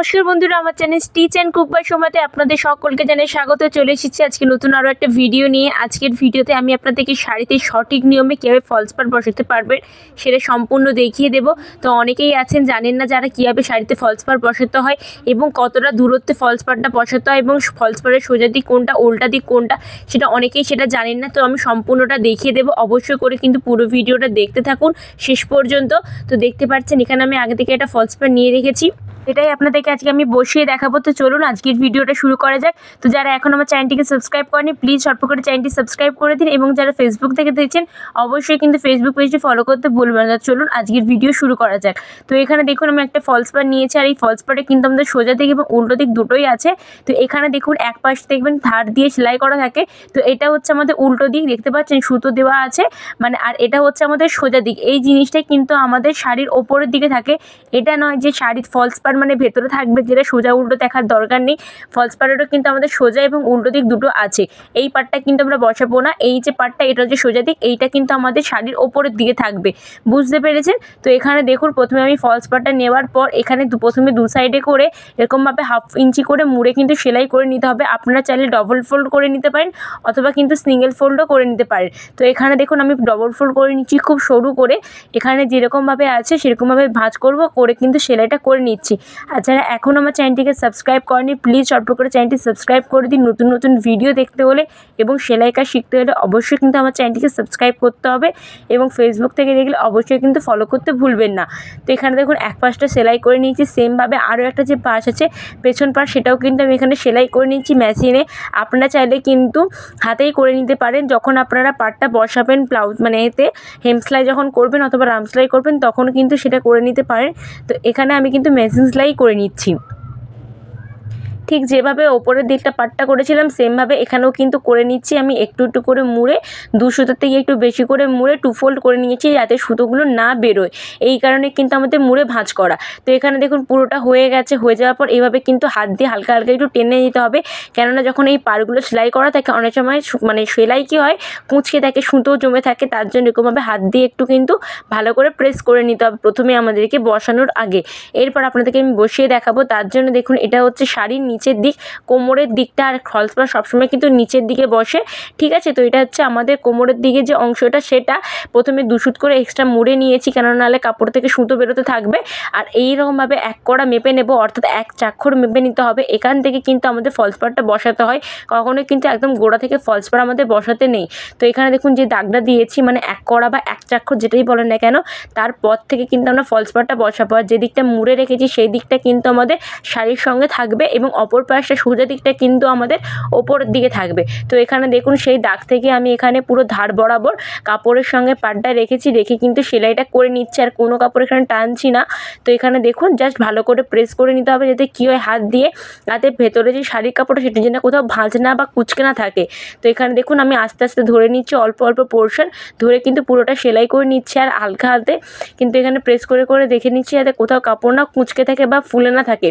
নমস্কার বন্ধুরা, আমার channel stitch and cook by সময়তে আপনাদের সকলকে জানাই স্বাগত। চলে এসেছি আজকে নতুন আরও একটা ভিডিও নিয়ে। আজকের ভিডিওতে আমি আপনাদেরকে শাড়িতে সঠিক নিয়মে কীভাবে ফলস পার বসাতে পারবেন সেটা সম্পূর্ণ দেখিয়ে দেবো। তো অনেকেই আছেন, জানেন না যারা কীভাবে শাড়িতে ফলস পার বসাতে হয় এবং কতটা দূরত্বে ফলস পারটা বসাতে হয় এবং ফলস পারের সোজা দিক কোনটা, উল্টা দিক কোনটা, সেটা অনেকেই সেটা জানেন না। তো আমি সম্পূর্ণটা দেখিয়ে দেবো। অবশ্যই করে কিন্তু পুরো ভিডিওটা দেখতে থাকুন শেষ পর্যন্ত। তো দেখতে পাচ্ছেন, এখানে আমি আগে থেকে একটা ফলস পার নিয়ে রেখেছি। এটাই আপনাদেরকে আজকে আমি বসিয়ে দেখাবো। তো চলুন আজকের ভিডিওটা শুরু করা যাক। তো যারা এখন আমার চ্যানেলটিকে সাবস্ক্রাইব করেনি প্লিজ সর্ব করে চ্যানেলটি সাবস্ক্রাইব করে দিন এবং যারা ফেসবুক থেকে দেখছেন, অবশ্যই কিন্তু ফেসবুক পেজটি ফলো করতে ভুলবেন না। চলুন আজকের ভিডিও শুরু করা যাক। তো এখানে দেখুন, আমি একটা ফলস পার নিয়েছি আর এই ফলস পারে কিন্তু আমাদের সোজা দিক এবং উল্টো দিক দুটোই আছে। তো এখানে দেখুন, এক পাশ দেখবেন ধার দিয়ে সেলাই করা থাকে। তো এটা হচ্ছে আমাদের উল্টো দিক, দেখতে পাচ্ছেন সুতো দেওয়া আছে। মানে আর এটা হচ্ছে আমাদের সোজা দিক। এই জিনিসটাই কিন্তু আমাদের শাড়ির ওপরের দিকে থাকে। এটা নয় যে শাড়ির ফলস পার মানে ভেতরে থাকবে যেটা সোজা উল্টো দেখার দরকার নেই। ফলস পারেরও কিন্তু আমাদের সোজা এবং উল্টো দিক দুটো আছে। এই পাটটা কিন্তু আমরা বসাবো না। এই যে পাটটা এটা হচ্ছে সোজা দিক। এইটা কিন্তু আমাদের শাড়ির ওপরের দিকে থাকবে। বুঝতে পেরেছেন? তো এখানে দেখুন, প্রথমে আমি ফলস পাটটা নেওয়ার পর এখানে প্রথমে দু সাইডে করে এরকমভাবে হাফ ইঞ্চি করে মুড়ে কিন্তু সেলাই করে নিতে হবে। আপনারা চাইলে ডবল ফোল্ড করে নিতে পারেন অথবা কিন্তু সিঙ্গেল ফোল্ডও করে নিতে পারেন। তো এখানে দেখুন, আমি ডবল ফোল্ড করে নিচ্ছি খুব সরু করে। এখানে যেরকমভাবে আছে, সেরকমভাবে ভাঁজ করব, করে কিন্তু সেলাইটা করে নিচ্ছি। আর যারা এখন আমার চ্যানেলটিকে সাবস্ক্রাইব করেনি প্লিজ অল্প করে চ্যানেলটি সাবস্ক্রাইব করে দিন। নতুন নতুন ভিডিও দেখতে হলে এবং সেলাই কাজ শিখতে হলে অবশ্যই কিন্তু আমার চ্যানেলটিকে সাবস্ক্রাইব করতে হবে এবং ফেসবুক থেকে দেখলে অবশ্যই কিন্তু ফলো করতে ভুলবেন না। তো এখানে দেখুন, এক পাশটা সেলাই করে নিয়েছি সেমভাবে আরও একটা যে পাশ আছে, পেছন পাশ সেটাও কিন্তু আমি এখানে সেলাই করে নিচ্ছি মেশিনে আপনারা চাইলে কিন্তু হাতেই করে নিতে পারেন। যখন আপনারা পাটটা বসাবেন ব্লাউজ মানে এতে হেম সেলাই যখন করবেন অথবা রাম সেলাই করবেন, তখন কিন্তু সেটা করে নিতে পারেন। তো এখানে আমি কিন্তু মেশিন সেলাই করে নিচ্ছি। ঠিক যেভাবে ওপরের দিকটা পাটটা করেছিলাম, সেমভাবে এখানেও কিন্তু করে নিচ্ছি। আমি একটু একটু করে মুড়ে দু সুতোর থেকে একটু বেশি করে মুড়ে টু ফোল্ড করে নিয়েছি যাতে সুতোগুলো না বেরোয়। এই কারণে কিন্তু আমাদের মুড়ে ভাঁজ করা। তো এখানে দেখুন পুরোটা হয়ে গেছে। হয়ে যাওয়ার পর এভাবে কিন্তু হাত দিয়ে হালকা হালকা একটু টেনে নিতে হবে। কেননা যখন এই পাড়গুলো সেলাই করা থাকে, অনেক সময় মানে সেলাই কী হয়, কুঁচকে থাকে, সুতো জমে থাকে, তার জন্য এরকমভাবে হাত দিয়ে একটু কিন্তু ভালো করে প্রেস করে নিতে হবে প্রথমে আমাদেরকে বসানোর আগে। এরপর আপনাদেরকে আমি বসিয়ে দেখাবো। তার জন্য দেখুন এটা হচ্ছে শাড়ির নিচের দিক, কোমরের দিকটা আর ফলস পার সবসময় কিন্তু নিচের দিকে বসে। ঠিক আছে? তো এটা হচ্ছে আমাদের কোমরের দিকে যে অংশটা, সেটা প্রথমে দুশুট করে এক্সট্রা মুড়ে নিয়েছি কেন নাহলে কাপড় থেকে সুতো বেরোতে থাকবে। আর এইরকমভাবে এক কড়া মেপে নেব, অর্থাৎ এক চাক্ষর মেপে নিতে হবে। এখান থেকে কিন্তু আমাদের ফলস পারটা বসাতে হয়। কখনোই কিন্তু একদম গোড়া থেকে ফলস পার আমাদের বসাতে নেই। তো এখানে দেখুন যে দাগটা দিয়েছি মানে এক কড়া বা এক চাক্ষর যেটাই বলেন না কেন তারপর থেকে কিন্তু আমরা ফলস পারটা বসাবো। আর যে দিকটা মুড়ে রেখেছি, সেই দিকটা কিন্তু আমাদের শাড়ির সঙ্গে থাকবে এবং অপর পাশটা সোজা দিকটা কিন্তু আমাদের ওপরের দিকে থাকবে। তো এখানে দেখুন সেই দাগ থেকে আমি এখানে পুরো ধার বরাবর কাপড়ের সঙ্গে পাটটা রেখেছি রেখে কিন্তু সেলাইটা করে নিচ্ছি আর কোনো কাপড় এখানে টানছি না। তো এখানে দেখুন জাস্ট ভালো করে প্রেস করে নিতে হবে যাতে কী হয় হাত দিয়ে যাতে ভেতরে যে শাড়ির কাপড়টা সেটা যেন কোথাও ভাঁজ না বা কুচকে না থাকে। তো এখানে দেখুন আমি আস্তে আস্তে ধরে নিচ্ছি অল্প অল্প পোর্শন ধরে কিন্তু পুরোটা সেলাই করে নিচ্ছি আর হালকা হাতে। কিন্তু এখানে প্রেস করে করে দেখে নিচ্ছি যাতে কোথাও কাপড় না কুঁচকে থাকে বা ফুলে না থাকে।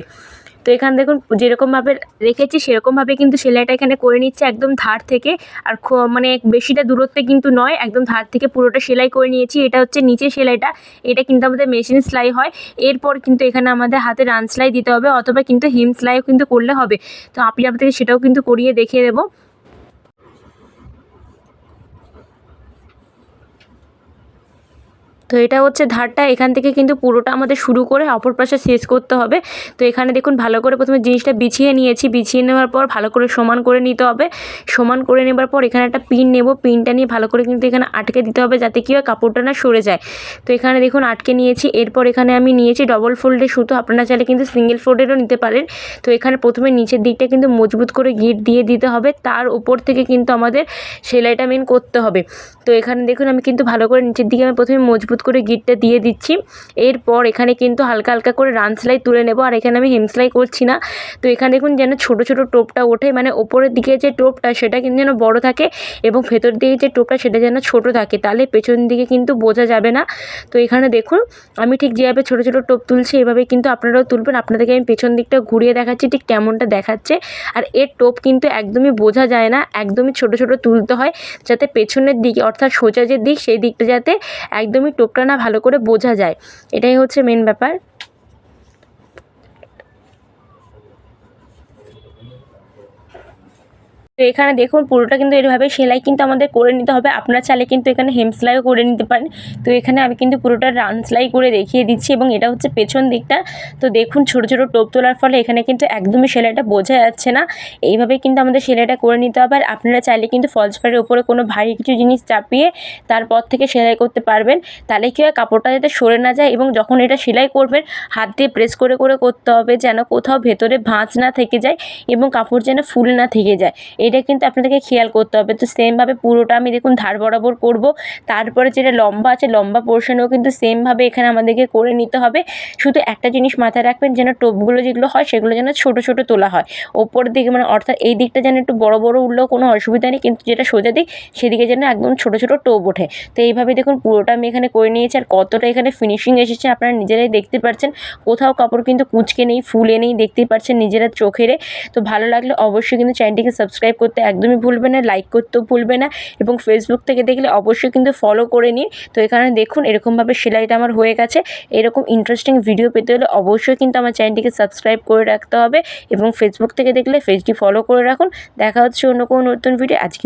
তো এখানে দেখুন যেরকমভাবে রেখেছি সেরকমভাবে কিন্তু সেলাইটা এখানে করে নিচ্ছে একদম ধার থেকে। আর মানে বেশিটা দূরত্বে কিন্তু নয়, একদম ধার থেকে পুরোটা সেলাই করে নিয়েছি। এটা হচ্ছে নিচে সেলাইটা, এটা কিন্তু আমাদের মেশিন সেলাই হয়। এরপর কিন্তু এখানে আমাদের হাতে রান সেলাই দিতে হবে, অথবা কিন্তু হিম সেলাইও কিন্তু করলে হবে। তো আপনি আপনাদেরকে সেটাও কিন্তু করিয়ে দেখিয়ে দেবো। তো এটা হচ্ছে ধারটা। এখান থেকে কিন্তু পুরোটা আমাদের শুরু করে অপর পাশে শেষ করতে হবে। তো এখানে দেখুন, ভালো করে প্রথমে জিনিসটা বিছিয়ে নিয়েছি। বিছিয়ে নেওয়ার পর ভালো করে সমান করে নিতে হবে। সমান করে নেবার পর এখানে একটা পিন নেব। পিনটা নিয়ে ভালো করে কিন্তু এখানে আটকে দিতে হবে যাতে কী হয় কাপড়টা না সরে যায়। তো এখানে দেখুন, আটকে নিয়েছি। এরপর এখানে আমি নিয়েছি ডবল ফোল্ডের সুতো। আপনারা চাইলে কিন্তু সিঙ্গেল ফোল্ডেরও নিতে পারেন। তো এখানে প্রথমে নিচের দিকটা কিন্তু মজবুত করে গিট দিয়ে দিতে হবে। তার উপর থেকে কিন্তু আমাদের সেলাইটা মেন করতে হবে। তো এখানে দেখুন, আমি কিন্তু ভালো করে নিচের দিকে আমি প্রথমে মজবুত করে গিটটা দিয়ে দিচ্ছি। এরপর এখানে কিন্তু হালকা হালকা করে রান সেলাই তুলে নেব। আর এখানে আমি হেম সেলাই করছি না। তো এখানে দেখুন যেন ছোটো ছোটো টোপটা ওঠে। মানে ওপরের দিকে যে টোপটা সেটা কিন্তু যেন বড় থাকে এবং ভেতর দিকে যে টোপটা সেটা যেন ছোট থাকে। তাহলে পেছন দিকে কিন্তু বোঝা যাবে না। তো এখানে দেখুন আমি ঠিক যেভাবে ছোটো ছোটো টোপ তুলছি এভাবে কিন্তু আপনারাও তুলবেন। আপনাদেরকে আমি পেছন দিকটা ঘুরিয়ে দেখাচ্ছি ঠিক কেমনটা দেখাচ্ছে। আর এর টোপ কিন্তু একদমই বোঝা যায় না। একদমই ছোটো ছোটো তুলতে হয় যাতে পেছনের দিকে অর্থাৎ সোজা যে দিক সেই দিকটা যাতে একদমই টোপটা না ভালো করে বোঝা যায়। এটাই হচ্ছে মেন ব্যাপার। তো এখানে দেখুন, পুরোটা কিন্তু এভাবে সেলাই কিন্তু আমাদের করে নিতে হবে। আপনার চাইলে কিন্তু এখানে হেম সেলাইও করে নিতে পারেন। তো এখানে আমি কিন্তু পুরোটা রান সেলাই করে দেখিয়ে দিচ্ছি এবং এটা হচ্ছে পেছন দিকটা। তো দেখুন, ছোটো ছোটো টোপ তোলার ফলে এখানে কিন্তু একদমই সেলাইটা বোঝা যাচ্ছে না। এইভাবে কিন্তু আমাদের সেলাইটা করে নিতে হবে। আর আপনারা চাইলে কিন্তু ফলস পাড়ের উপরে কোনো ভারী কিছু জিনিস চাপিয়ে তারপর থেকে সেলাই করতে পারবেন। তাহলে কী হয়, কাপড়টা যাতে সরে না যায় এবং যখন এটা সেলাই করবেন, হাত দিয়ে প্রেস করে করে করতে হবে যেন কোথাও ভেতরে ভাঁজ না থেকে যায় এবং কাপড় যেন ফুল না থেকে যায়। এটা কিন্তু আপনাদেরকে খেয়াল করতে হবে। তো সেমভাবে পুরোটা আমি দেখুন ধার বরাবর করব। তারপরে যেটা লম্বা আছে, লম্বা পোর্শনেও কিন্তু সেমভাবে এখানে আমাদেরকে করে নিতে হবে। শুধু একটা জিনিস মাথায় রাখবেন, যেন টোপগুলো যেগুলো হয়, সেগুলো যেন ছোটো ছোটো তোলা হয়। ওপর দিকে মানে অর্থাৎ এই দিকটা যেন একটু বড় বড় উঠলেও কোনো অসুবিধা নেই, কিন্তু যেটা সোজা দিক, সেদিকে যেন একদম ছোটো ছোটো টোপ ওঠে। তো এইভাবে দেখুন পুরোটা আমি এখানে করে নিয়েছি, আর কতটা এখানে ফিনিশিং এসেছে আপনারা নিজেরাই দেখতে পাচ্ছেন কোথাও কাপড় কিন্তু কুঁচকে নেই, ফুলে নেই, দেখতেই পাচ্ছেন নিজেরা চোখেরে। তো ভালো লাগলে অবশ্যই কিন্তু চ্যানেলটিকে সাবস্ক্রাইব করতে একদমই ভুলবে না লাইক করতেও ভুলবে না এবং ফেসবুক থেকে দেখলে অবশ্যই কিন্তু ফলো করে নিন। তো এখানে দেখুন এরকমভাবে সেলাইটা আমার হয়ে গেছে। এরকম ইন্টারেস্টিং ভিডিও পেতে হলে অবশ্যই কিন্তু আমার চ্যানেলটিকে সাবস্ক্রাইব করে রাখতে হবে এবং ফেসবুক থেকে দেখলে ফেসটি ফলো করে রাখুন। দেখা হচ্ছে অন্য কোনো নতুন ভিডিও আজকে